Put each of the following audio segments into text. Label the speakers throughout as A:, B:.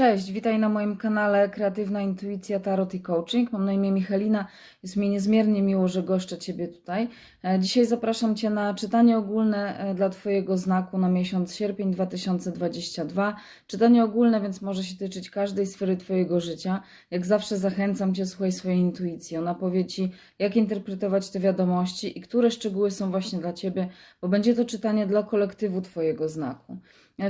A: Cześć, witaj na moim kanale Kreatywna Intuicja, Tarot i Coaching. Mam na imię Michalina. Jest mi niezmiernie miło, że goszczę Ciebie tutaj. E, Dzisiaj zapraszam Cię na czytanie ogólne e, dla Twojego znaku na miesiąc sierpień 2022. Czytanie ogólne, więc może się tyczyć każdej sfery Twojego życia. Jak zawsze zachęcam Cię, słuchaj swojej intuicji. Ona powie Ci, jak interpretować te wiadomości i które szczegóły są właśnie dla Ciebie, bo będzie to czytanie dla kolektywu Twojego znaku.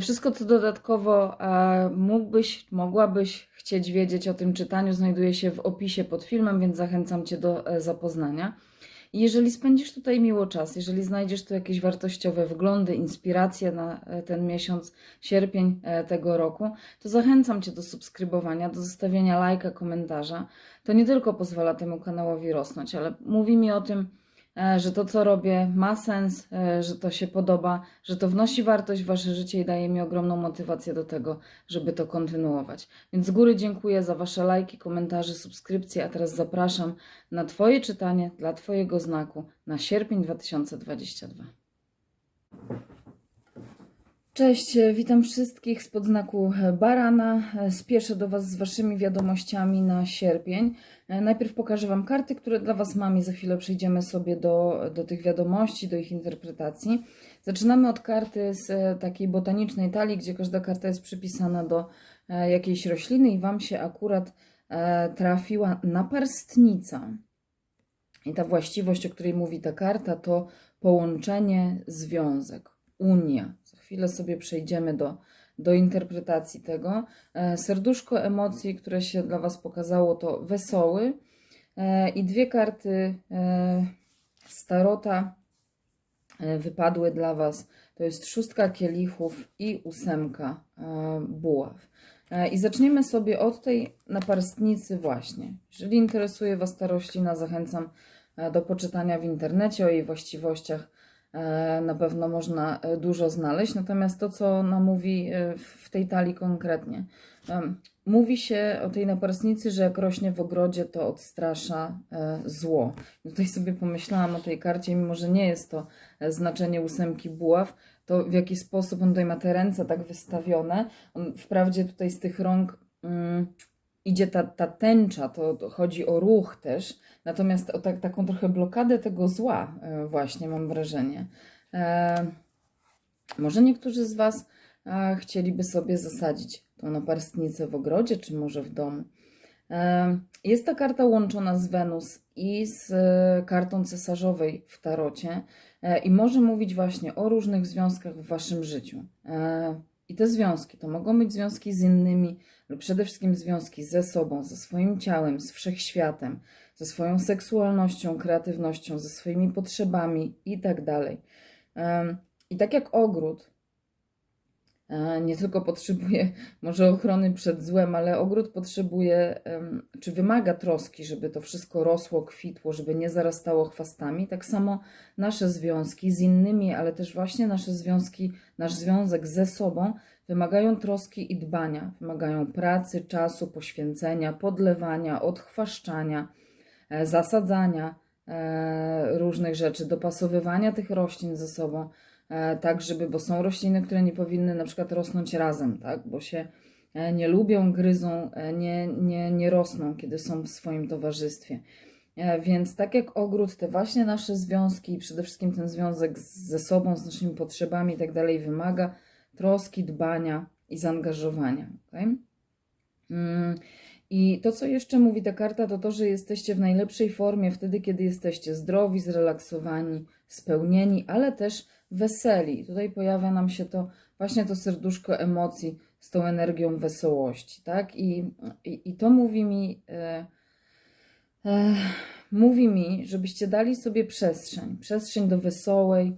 A: Wszystko, co dodatkowo e, mógłbyś, mogłabyś chcieć wiedzieć o tym czytaniu, znajduje się w opisie pod filmem, więc zachęcam Cię do e, zapoznania. Jeżeli spędzisz tutaj miło czas, jeżeli znajdziesz tu jakieś wartościowe wglądy, inspiracje na e, ten miesiąc, sierpień tego roku, to zachęcam Cię do subskrybowania, do zostawienia lajka, komentarza. To nie tylko pozwala temu kanałowi rosnąć, ale mówi mi o tym, że to, co robię, ma sens, e, że to się podoba, że to wnosi wartość w Wasze życie i daje mi ogromną motywację do tego, żeby to kontynuować. Więc z góry dziękuję za Wasze lajki, komentarze, subskrypcje, a teraz zapraszam na Twoje czytanie dla Twojego znaku na sierpień 2022. Cześć, e, witam wszystkich spod znaku Barana. E, Spieszę do Was z Waszymi wiadomościami na sierpień. E, Najpierw pokażę Wam karty, które dla Was mam i za chwilę przejdziemy sobie do, do tych wiadomości, do ich interpretacji. Zaczynamy od karty z e, takiej botanicznej talii, gdzie każda karta jest przypisana do e, jakiejś rośliny i Wam się akurat e, trafiła naparstnica. I ta właściwość, o której mówi ta karta, to połączenie, związek, unia. Chwilę sobie przejdziemy do, do interpretacji tego. E, Serduszko emocji, które się dla Was pokazało, to wesoły. E, I dwie karty starota e, wypadły dla Was. To jest szóstka kielichów i ósemka buław. I zaczniemy sobie od tej naparstnicy właśnie. Jeżeli interesuje Was ta roślina, zachęcam do poczytania w internecie o jej właściwościach. E, Na pewno można e, dużo znaleźć. Natomiast to, co ona mówi e, w tej talii konkretnie. Mówi się o tej naparstnicy, że jak rośnie w ogrodzie, to odstrasza zło. Tutaj sobie pomyślałam o tej karcie, mimo że nie jest to znaczenie ósemki buław, to w jaki sposób on tutaj ma te ręce tak wystawione. On wprawdzie tutaj z tych rąk mm, idzie ta, ta tęcza, to, to chodzi o ruch też, natomiast o tak, taką trochę blokadę tego zła e, właśnie mam wrażenie. E, może niektórzy z Was e, chcieliby sobie zasadzić tą naparstnicę w ogrodzie, czy może w domu. Jest ta karta łączona z Wenus i z kartą cesarzowej w tarocie i może mówić właśnie o różnych związkach w Waszym życiu. I te związki to mogą być związki z innymi, ale przede wszystkim związki ze sobą, ze swoim ciałem, z wszechświatem, ze swoją seksualnością, kreatywnością, ze swoimi potrzebami i tak I tak jak ogród e, nie tylko potrzebuje może ochrony przed złem, ale ogród potrzebuje, czy wymaga troski, żeby to wszystko rosło, kwitło, żeby nie zarastało chwastami. Tak samo nasze związki z innymi, ale też właśnie nasze związki, nasz związek ze sobą wymagają troski i dbania, wymagają pracy, czasu, poświęcenia, podlewania, odchwaszczania, e, zasadzania e, różnych rzeczy, dopasowywania tych roślin ze sobą, e, tak żeby, bo są rośliny, które nie powinny na przykład rosnąć razem, tak, bo się nie lubią, gryzą, nie, nie, nie rosną, kiedy są w swoim towarzystwie. Więc tak jak ogród, te właśnie nasze związki, przede wszystkim ten związek ze sobą, z naszymi potrzebami i tak dalej, wymaga troski, dbania i zaangażowania. Okay? Mm, I to, co jeszcze mówi ta karta, to to, że jesteście w najlepszej formie wtedy, kiedy jesteście zdrowi, zrelaksowani, spełnieni, ale też weseli. Tutaj pojawia nam się to właśnie to serduszko emocji z tą energią wesołości, tak? I, i, i to mówi mi, e, e, mówi mi, żebyście dali sobie przestrzeń, przestrzeń do wesołej,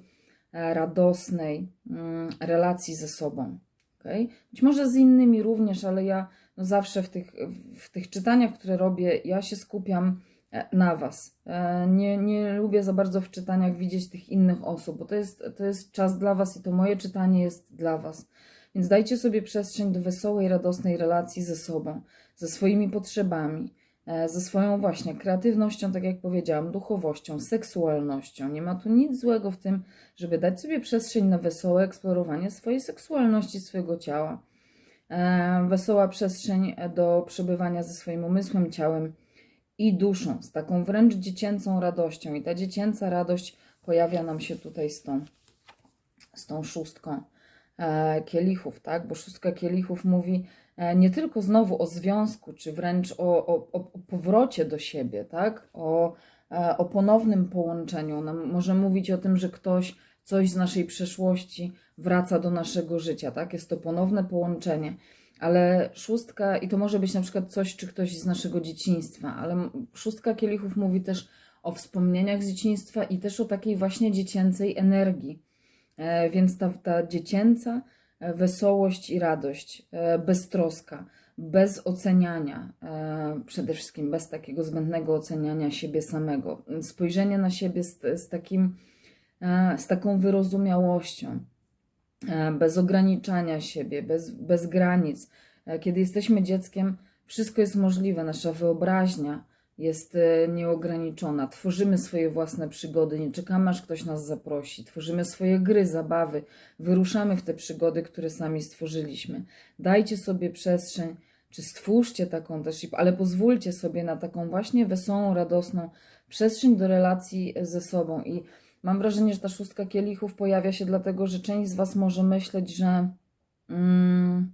A: radosnej mm, relacji ze sobą. Okay? Być może z innymi również, ale ja no zawsze w tych, w tych czytaniach, które robię, ja się skupiam e, na Was. E, Nie, nie lubię za bardzo w czytaniach widzieć tych innych osób, bo to jest, to jest czas dla Was i to moje czytanie jest dla Was. Więc dajcie sobie przestrzeń do wesołej, radosnej relacji ze sobą, ze swoimi potrzebami, ze swoją właśnie kreatywnością, tak jak powiedziałam, duchowością, seksualnością. Nie ma tu nic złego w tym, żeby dać sobie przestrzeń na wesołe eksplorowanie swojej seksualności, swojego ciała. e, wesoła przestrzeń do przebywania ze swoim umysłem, ciałem i duszą, z taką wręcz dziecięcą radością. I ta dziecięca radość pojawia nam się tutaj z tą, z tą szóstką e, kielichów, tak? Bo szóstka kielichów mówi e, nie tylko znowu o związku, czy wręcz o, o, o powrocie do siebie, tak? O, e, o ponownym połączeniu. Ona może mówić o tym, że ktoś coś z naszej przeszłości wraca do naszego życia, tak? Jest to ponowne połączenie. Ale szóstka, i to może być na przykład coś, czy ktoś z naszego dzieciństwa, ale szóstka kielichów mówi też o wspomnieniach z dzieciństwa i też o takiej właśnie dziecięcej energii. E, więc ta, ta dziecięca e, wesołość i radość, e, beztroska, bez oceniania, przede wszystkim bez takiego zbędnego oceniania siebie samego, spojrzenie na siebie z, z, takim, z taką wyrozumiałością, bez ograniczania siebie, bez, bez granic. Kiedy jesteśmy dzieckiem, wszystko jest możliwe, nasza wyobraźnia jest e, nieograniczona. Tworzymy swoje własne przygody, nie czekamy aż ktoś nas zaprosi. Tworzymy swoje gry, zabawy, wyruszamy w te przygody, które sami stworzyliśmy. Dajcie sobie przestrzeń, czy stwórzcie taką też, ale pozwólcie sobie na taką właśnie wesołą, radosną przestrzeń do relacji ze sobą. I mam wrażenie, że ta szóstka kielichów pojawia się dlatego, że część z Was może myśleć, że. Mm,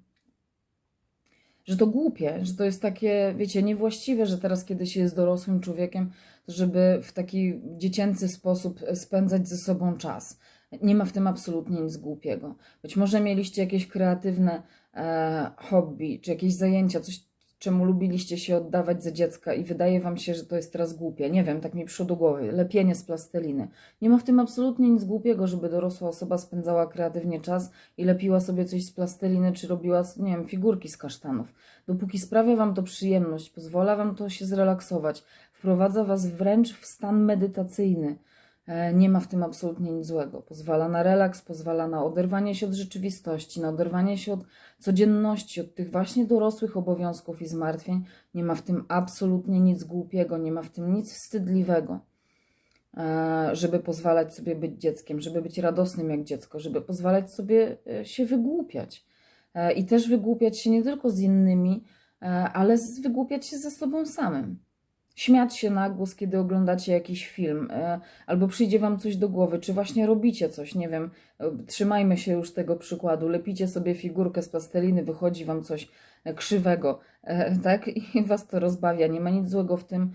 A: że to głupie, że to jest takie, wiecie, niewłaściwe, że teraz, kiedy się jest dorosłym człowiekiem, żeby w taki dziecięcy sposób spędzać ze sobą czas. Nie ma w tym absolutnie nic głupiego. Być może mieliście jakieś kreatywne e, hobby, czy jakieś zajęcia, coś, czemu lubiliście się oddawać za dziecka i wydaje wam się, że to jest teraz głupie. Nie wiem, tak mi przyszło do głowy. Lepienie z plasteliny. Nie ma w tym absolutnie nic głupiego, żeby dorosła osoba spędzała kreatywnie czas i lepiła sobie coś z plasteliny, czy robiła, nie wiem, figurki z kasztanów. Dopóki sprawia wam to przyjemność, pozwala wam to się zrelaksować, wprowadza was wręcz w stan medytacyjny. E, Nie ma w tym absolutnie nic złego. Pozwala na relaks, pozwala na oderwanie się od rzeczywistości, na oderwanie się od codzienności, od tych właśnie dorosłych obowiązków i zmartwień. Nie ma w tym absolutnie nic głupiego, nie ma w tym nic wstydliwego, e, żeby pozwalać sobie być dzieckiem, żeby być radosnym jak dziecko, żeby pozwalać sobie e, się wygłupiać. I też wygłupiać się nie tylko z innymi, ale wygłupiać się ze sobą samym śmiać się na głos, kiedy oglądacie jakiś film, e, albo przyjdzie wam coś do głowy, czy właśnie robicie coś, nie wiem, e, trzymajmy się już tego przykładu, lepicie sobie figurkę z plasteliny, wychodzi wam coś e, krzywego, tak, i was to rozbawia. Nie ma nic złego w tym,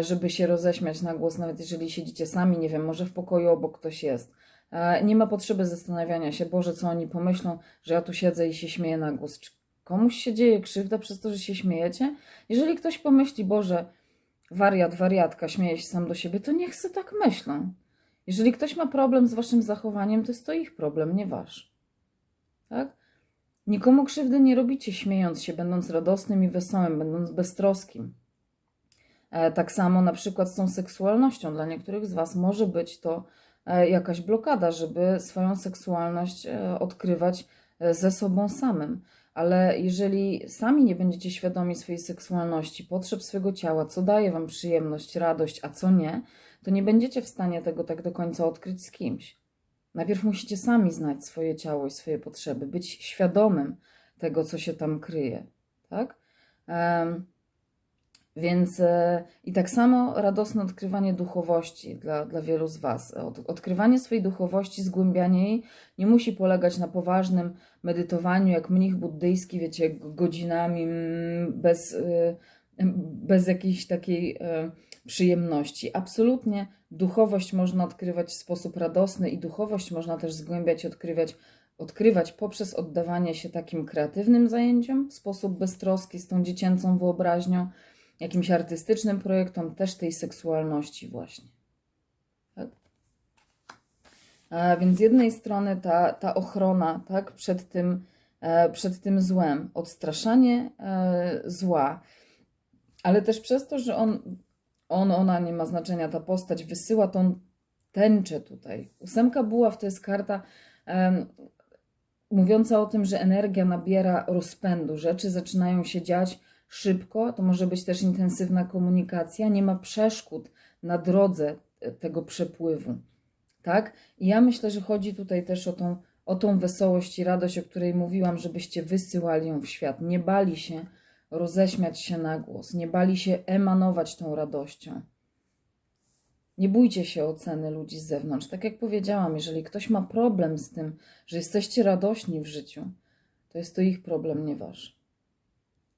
A: żeby się roześmiać na głos, nawet jeżeli siedzicie sami, nie wiem, może w pokoju obok ktoś jest. Nie ma potrzeby zastanawiania się, Boże, co oni pomyślą, że ja tu siedzę i się śmieję na głos. Czy komuś się dzieje krzywda przez to, że się śmiejecie? Jeżeli ktoś pomyśli, Boże, wariat, wariatka, śmieje się sam do siebie, to niech se tak myślą. Jeżeli ktoś ma problem z waszym zachowaniem, to jest to ich problem, nie wasz. Tak? Nikomu krzywdy nie robicie, śmiejąc się, będąc radosnym i wesołym, będąc beztroskim. E, Tak samo na przykład z tą seksualnością. Dla niektórych z Was może być to e, jakaś blokada, żeby swoją seksualność e, odkrywać ze sobą samym. Ale jeżeli sami nie będziecie świadomi swojej seksualności, potrzeb swojego ciała, co daje Wam przyjemność, radość, a co nie, to nie będziecie w stanie tego tak do końca odkryć z kimś. Najpierw musicie sami znać swoje ciało i swoje potrzeby, być świadomym tego, co się tam kryje. Tak? Em, więc e, i tak samo radosne odkrywanie duchowości dla, dla wielu z Was. Od, odkrywanie swojej duchowości, zgłębianie jej nie musi polegać na poważnym medytowaniu, jak mnich buddyjski, wiecie, godzinami, mm, bez, y, bez jakiejś takiej e, przyjemności. Absolutnie duchowość można odkrywać w sposób radosny i duchowość można też zgłębiać, odkrywać, odkrywać poprzez oddawanie się takim kreatywnym zajęciom w sposób beztroski, z tą dziecięcą wyobraźnią, jakimś artystycznym projektom też tej seksualności właśnie. Tak? A więc z jednej strony ta, ta ochrona tak, przed, tym, e, przed tym złem, odstraszanie e, zła, ale też przez to, że on, on, ona nie ma znaczenia, ta postać wysyła tą tęczę tutaj. Ósemka buław to jest karta em, mówiąca o tym, że energia nabiera rozpędu, rzeczy zaczynają się dziać szybko, to może być też intensywna komunikacja, nie ma przeszkód na drodze e, tego przepływu. Tak? I ja myślę, że chodzi tutaj też o tą o tą wesołość i radość, o której mówiłam, żebyście wysyłali ją w świat. Nie bali się roześmiać się na głos, nie bali się emanować tą radością. Nie bójcie się oceny ludzi z zewnątrz. Tak jak powiedziałam, jeżeli ktoś ma problem z tym, że jesteście radośni w życiu, to jest to ich problem, nie wasz.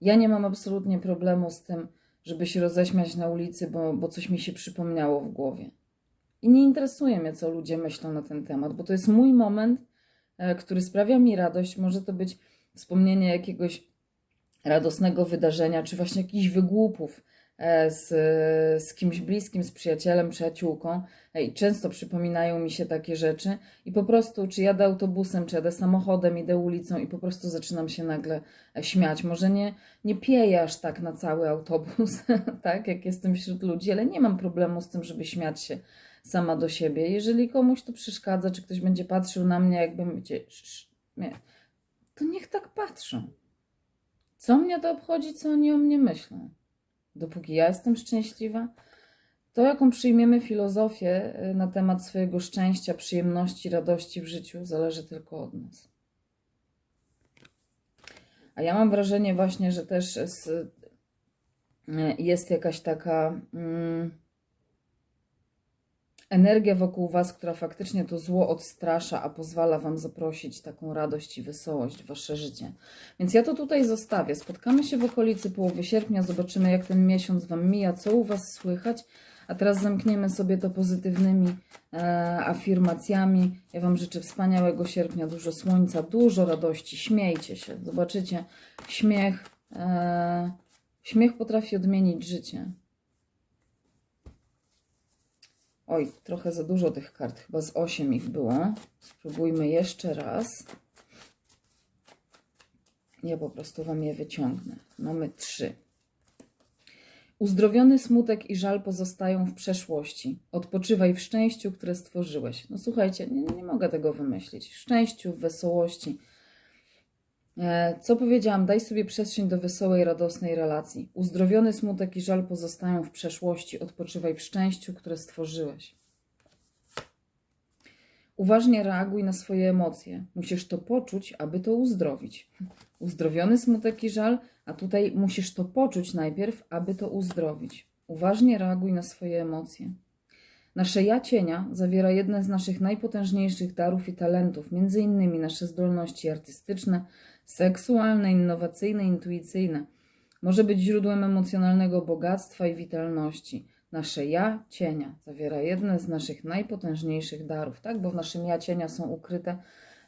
A: Ja nie mam absolutnie problemu z tym, żeby się roześmiać na ulicy, bo, bo coś mi się przypomniało w głowie. I nie interesuje mnie, co ludzie myślą na ten temat, bo to jest mój moment, e, który sprawia mi radość. Może to być wspomnienie jakiegoś radosnego wydarzenia, czy właśnie jakichś wygłupów z, z kimś bliskim, z przyjacielem, przyjaciółką. E, I często przypominają mi się takie rzeczy. I po prostu, czy jadę autobusem, czy jadę samochodem, idę ulicą i po prostu zaczynam się nagle e, śmiać. Może nie, nie pieję aż tak na cały autobus, tak, jak jestem wśród ludzi, ale nie mam problemu z tym, żeby śmiać się sama do siebie. Jeżeli komuś to przeszkadza, czy ktoś będzie patrzył na mnie, jakbym, wiecie, nie, to niech tak patrzą. Co mnie to obchodzi, co oni o mnie myślą? Dopóki ja jestem szczęśliwa, to jaką przyjmiemy filozofię y, na temat swojego szczęścia, przyjemności, radości w życiu, zależy tylko od nas. A ja mam wrażenie właśnie, że też y, jest jakaś taka mm, energia wokół Was, która faktycznie to zło odstrasza, a pozwala Wam zaprosić taką radość i wesołość w Wasze życie. Więc ja to tutaj zostawię. Spotkamy się w okolicy połowy sierpnia, zobaczymy jak ten miesiąc Wam mija, co u Was słychać. A teraz zamkniemy sobie to pozytywnymi e, afirmacjami. Ja Wam życzę wspaniałego sierpnia, dużo słońca, dużo radości. Śmiejcie się. Zobaczycie, śmiech, e, śmiech potrafi odmienić życie. Oj, trochę za dużo tych kart, chyba z 8 ich było. Spróbujmy jeszcze raz. Ja po prostu Wam je wyciągnę. Mamy trzy. Uzdrowiony smutek i żal pozostają w przeszłości. Odpoczywaj w szczęściu, które stworzyłeś. No słuchajcie, nie, nie mogę tego wymyślić. W szczęściu, w wesołości. E, Co powiedziałam? Daj sobie przestrzeń do wesołej, radosnej relacji. Uzdrowiony smutek i żal pozostają w przeszłości. Odpoczywaj w szczęściu, które stworzyłeś. Uważnie reaguj na swoje emocje. Musisz to poczuć, aby to uzdrowić. Uzdrowiony smutek i żal, a tutaj musisz to poczuć najpierw, aby to uzdrowić. Uważnie reaguj na swoje emocje. Nasze ja cienia zawiera jedne z naszych najpotężniejszych darów i talentów, innymi nasze zdolności artystyczne, seksualne, innowacyjne, intuicyjne. Może być źródłem emocjonalnego bogactwa i witalności. Nasze ja cienia zawiera jedne z naszych najpotężniejszych darów, tak? Bo w naszym ja cienia są ukryte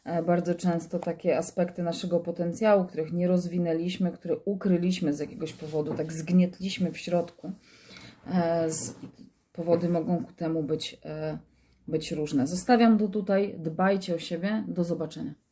A: e, bardzo często takie aspekty naszego potencjału, których nie rozwinęliśmy, które ukryliśmy z jakiegoś powodu, tak zgnietliśmy w środku. Powody mogą ku temu być, e, być różne. Zostawiam to tutaj. Dbajcie o siebie. Do zobaczenia.